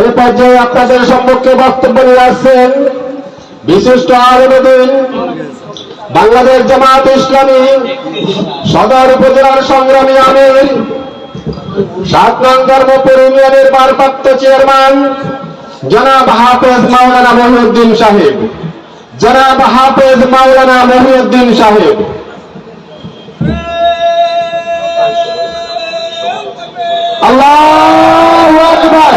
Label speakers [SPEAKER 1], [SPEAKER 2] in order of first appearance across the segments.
[SPEAKER 1] এই পর্যায়ে আপনাদের সম্পর্কে বক্তব্য নিয়ে আসছেন বিশিষ্ট আলমদিন বাংলাদেশ জামাত ইসলামী, সদর উপজেলার সংগ্রামী আমির, সাত নং ধর্মপুর ইউনিয়নের ভারপ্রাপ্ত চেয়ারম্যান জনাব হাফেজ মাওলানা মহিউদ্দিন সাহেব। জনাব হাফেজ মাওলানা মহিউদ্দিন সাহেব। আল্লাহু আকবার।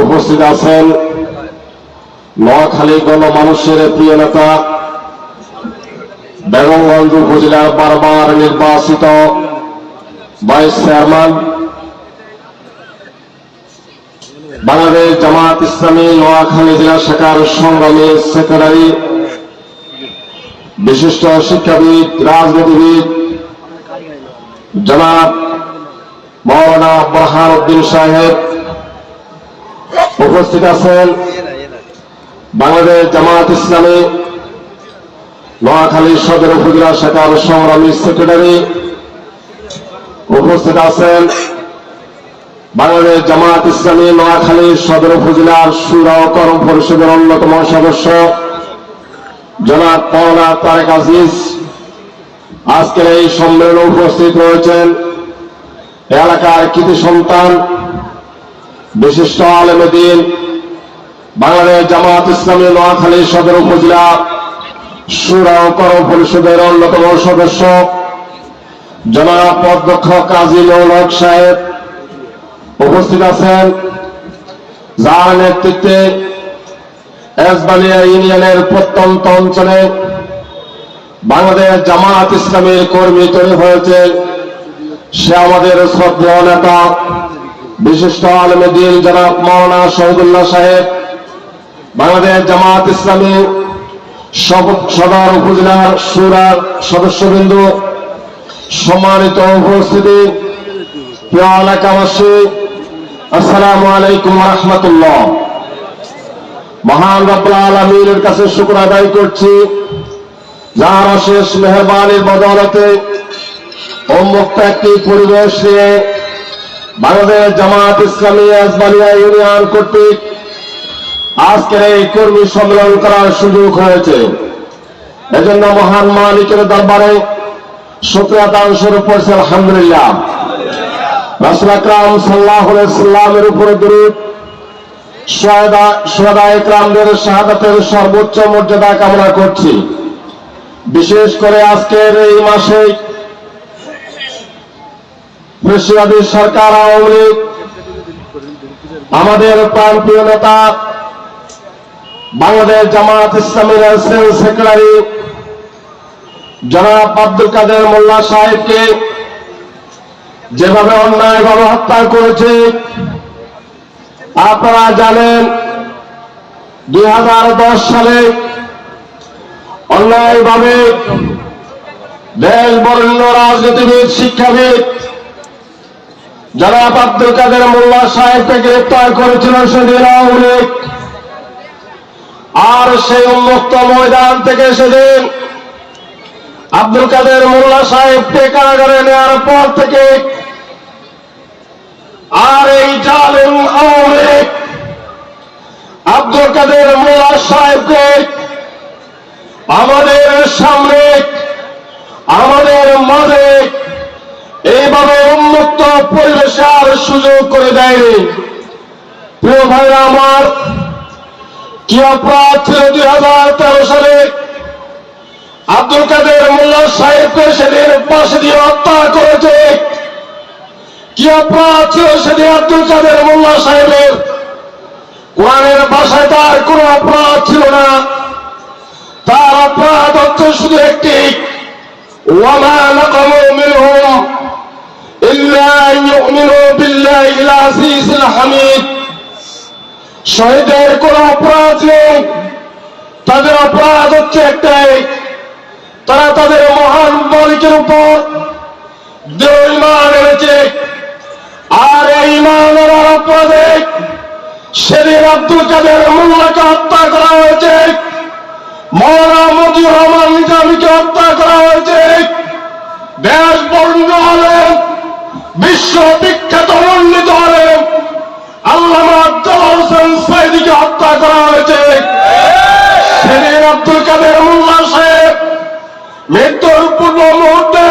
[SPEAKER 2] উপস্থিত আছেন নোয়াখালী গণমানুষের প্রিয় নেতা, বেগমগঞ্জ উপজেলার বারবার নির্বাচিত ভাইস চেয়ারম্যান, বাংলাদেশ জামাত ইসলামী নোয়াখালী জেলা শাখার সংগ্রামী সেক্রেটারি, বিশিষ্ট শিক্ষাবিদ, রাজনীতিবিদ, জনাব মৌলানা বরহান উদ্দিন সাহেব উপস্থিত আছেন বাংলাদেশ জামাত ইসলামী নোয়াখালী সদর উপজেলা শাখার সংগ্রামী সেক্রেটারি উপস্থিত আছেন বাংলাদেশ জামাত ইসলামী নোয়াখালী সদর উপজেলার সুরা কর্ম পরিষদের অন্যতম সদস্য জনাব পাওনা তারেক আজিজ। আজকের এই সম্মেলনে উপস্থিত রয়েছেন এলাকার কৃতি সন্তান বিশিষ্ট আলমদিন বাংলাদেশ জামাত ইসলামী নোয়াখালী সদর উপজেলা, সুরা ও কর্ম পরিষদের অন্যতম সদস্য, জনাব অধ্যক্ষ কাজী মৌলক সাহেব উপস্থিত আছেন। যার নেতৃত্বে এসবালিয়া ইউনিয়নের প্রত্যন্ত অঞ্চলে বাংলাদেশ জামাত ইসলামের কর্মী তৈরি হয়েছে। সে আমাদের শ্রদ্ধেয় নেতা। বিশিষ্ট আলমে দিন জনাব মৌলানা শহীদুল্লাহ সাহেব, বাংলাদেশ জামাত ইসলামী সদর উপজেলার সুরার সদস্যবৃন্দ, সম্মানিত উপস্থিতি, প্রিয় এলাকাবাসী, আসসালামু আলাইকুম রহমতুল্লাহ। মহান রব্বুল আলমীর কাছে শুক্র আদায় করছি। যার অশেষ মেহরবানির বদলতে উন্মুক্ত একটি পরিবেশ নিয়ে বাংলাদেশ জামাত ইসলামী আজবালিয়া ইউনিয়ন কর্তৃক আজকের এই কর্মী সম্মেলন করার সুযোগ হয়েছে। এজন্য মহান মালিকের দরবারে শুক্রিয়া দান শুরু করছে, আলহামদুলিল্লাহ। রাসুল সাল্লাহ সাল্লামের উপরে দরুদ সোহাদা ইকরামদের শাহাদাতের সর্বোচ্চ মর্যাদা কামনা করছি। বিশেষ করে আজকের এই মাসে পেশিবাদী সরকার আওয়ামী লীগ, আমাদের প্রান্তীয় নেতা, বাংলাদেশ জামাত ইসলামের সেক্রেটারি জনাব আব্দুল কাদের মোল্লা সাহেবকে যেভাবে অন্যায়ভাবে হত্যা করেছে, আপনারা জানেন দুই হাজার দশ সালে অন্যায়ভাবে দেশ বরেণ্য রাজনীতিবিদ, শিক্ষাবিদ জনাব আব্দুল কাদের মোল্লা সাহেবকে গ্রেপ্তার করেছিল সেদিন আওয়ামী আর সেই উন্মুক্ত ময়দান থেকে সেদিন আব্দুল কাদের মোল্লা সাহেবকে কারাগারে নেওয়ার পর থেকে আর এই জালেম আওয়ামী আব্দুল কাদের মোল্লা সাহেবকে আমাদের সামনে, আমাদের মাঝে এইভাবে উন্মুক্ত পরিবেশে আর সুযোগ করে দেয়নি প্রিয় ভাইরা আমার, কি অপরাধ ছিল দুই হাজার তেরো সালে? আব্দুল কাদের মোল্লা সাহেবকে সেদিন পাশে দিয়ে হত্যা করেছে। কি অপরাধ ছিল সেদিন আব্দুল কাদের মোল্লা সাহেবের? কোরআনের ভাষায় তার কোনো অপরাধ ছিল না। তার অপরাধ হচ্ছে শুধু একটি, ওয়ামা আজিজুল হামিদ। শহীদের কোন অপরাধ নেই। তাদের অপরাধ হচ্ছে একটাই, তারা তাদের মহান মালিকের উপর যে আর এই ইমান অপরাধে সেদিন আব্দুল কাদের মোল্লাকে হত্যা করা হয়েছে। মৌলা মজির রহমান নিজামীকে হত্যা করা হয়েছে। দেশ বন্ধ হলেন বিশ্ব আব্দুল কাদের মোল্লা সাহেব মৃত্যুর পূর্ব মুহূর্তে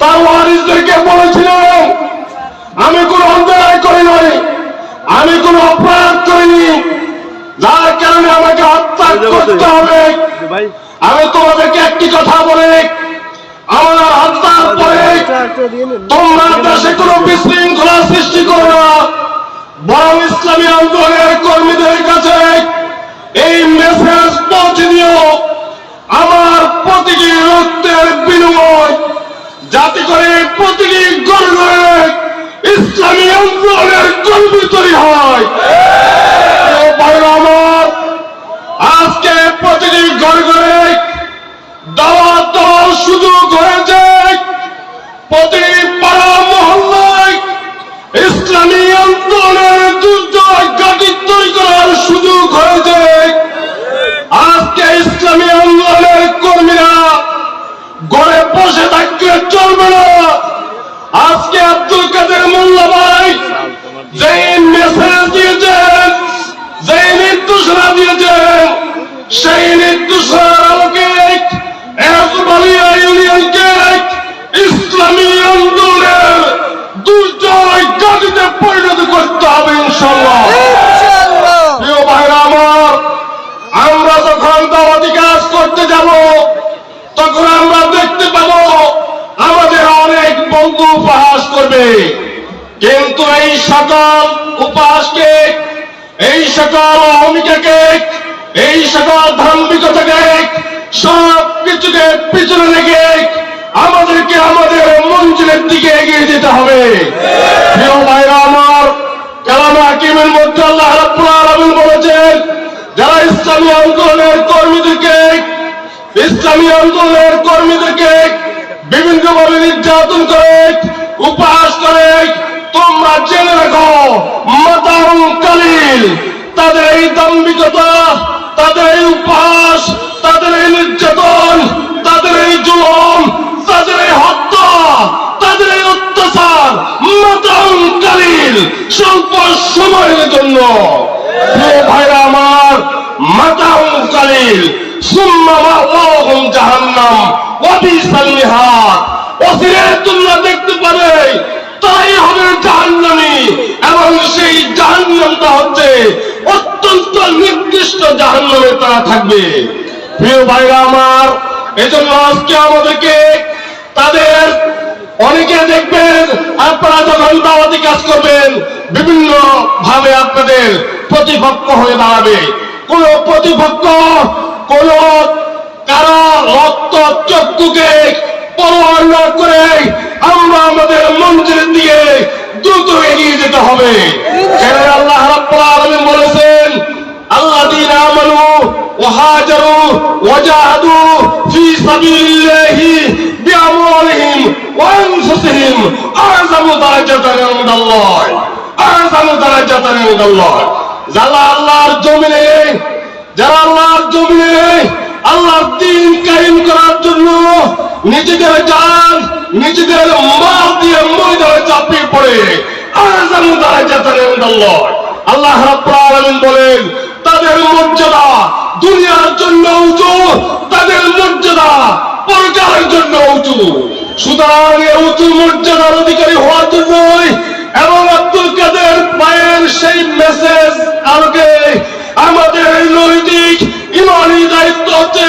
[SPEAKER 2] তার ওয়ারিসদেরকে বলেছিলেন আমি কোন অন্যায় করি নাই আমি কোন অপরাধ করিনি। যার কারণে আমাকে হত্যা করতে হবে। আমি তোমাদেরকে একটি কথা বলে আমার হত্যার পরে
[SPEAKER 3] একটা দিয়ে
[SPEAKER 2] তোমরা দেশে কোন বিশৃঙ্খলা সৃষ্টি করো না। বরং ইসলামী আন্দোলনের কর্মীদের কাছে এই মেসেজ পৌঁছে আমার প্রতিটি রক্তের বিনিময় যাতে করে প্রতিটি গর্বে ইসলামী আন্দোলনের কর্মী তৈরি হয়। আমার, আজকে প্রতিটি গর্বে সকল উপহাসকে এই সকল অহমিকাকে, এই সকল ধার্মিকতাকে সব কিছুকে পিছনে রেখে আমাদেরকে আমাদের মঞ্জিলের দিকে এগিয়ে যেতে হবে। আমার কালাম হাকিমের মধ্যে আল্লাহ রাব্বুল বলেছেন, যারা ইসলামী আন্দোলনের কর্মীদেরকে, ইসলামী আন্দোলনের কর্মীদেরকে বিভিন্নভাবে নির্যাতন করে উপহাস কালিল, তাদের এই দাম্ভিকতা, তাদের এই উপহাস, তাদের এই নির্যাতন, তাদের এই জুলম, তাদের এই হত্যা, তাদের এই অত্যাচার মাতারুম কালিল, স্বল্প সময়ের জন্য। ভাইরা আমার মাতারুম কালিল জাহান্নাম, ওয়া বিসাল মিহাদ। তোমরা দেখতে পাবে এবং সেই জাহান্নামটা হচ্ছে অত্যন্ত নির্দিষ্ট জাহান্নামে তারা থাকবে। প্রিয় ভাইরা আমার, এজন্য আজকে আমাদেরকে তাদের অনেকে দেখবেন, আপনারা যখন দাওয়াতি কাজ করবেন বিভিন্ন ভাবে আপনাদের প্রতিপক্ষ হয়ে দাঁড়াবে। কোন প্রতিপক্ষ, কোন কারও রক্ত চক্ষুকে পরোয়া করে আমরা আমাদের মঞ্জিল দিয়ে দ্রুত এগিয়ে যেতে হবে। আল্লাহ রাব্বুল আলামিন বলেছেন, আল্লাযীনা আমানু ওয়া হাজারু ওয়া ফি সাবিলিল্লাহি বিআমওয়ালিহিম ওয়া আনফুসিহিম আযামু দারাজাতান ইনদাল্লাহ, আযামু দারাজাতান ইনদাল্লাহ। যারা আল্লাহর জমিনে, যারা আল্লাহর জমিনে আল্লাহর দ্বীন কায়েম করার জন্য নিজেদের জান নিজেদের মাল দিয়ে ময়দানে চাপিয়ে পড়ে। আযাম দারাজাতান আল্লাহ বলেন, তাদের মর্যাদা দুনিয়ার জন্য উঁচু, তাদের মর্যাদা পরকালের জন্য উঁচু। সুতরাং এই উঁচু মর্যাদার অধিকারী হওয়ার জন্যই এবং আব্দুল কাদের পায়ের সেই মেসেজ আলোকে আমাদের নৈতিক, ইমানি দায়িত্ব হচ্ছে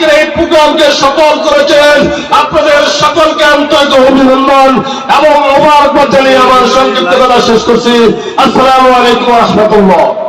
[SPEAKER 2] আপনার প্রোগ্রামকে সফল করেছেন আপনাদের সকলকে আন্তরিক অভিনন্দন এবং মোবারকবাদ জানিয়ে আমার সংক্ষিপ্ত কথা শেষ করছি। আসসালামু আলাইকুম রহমতুল্লাহ।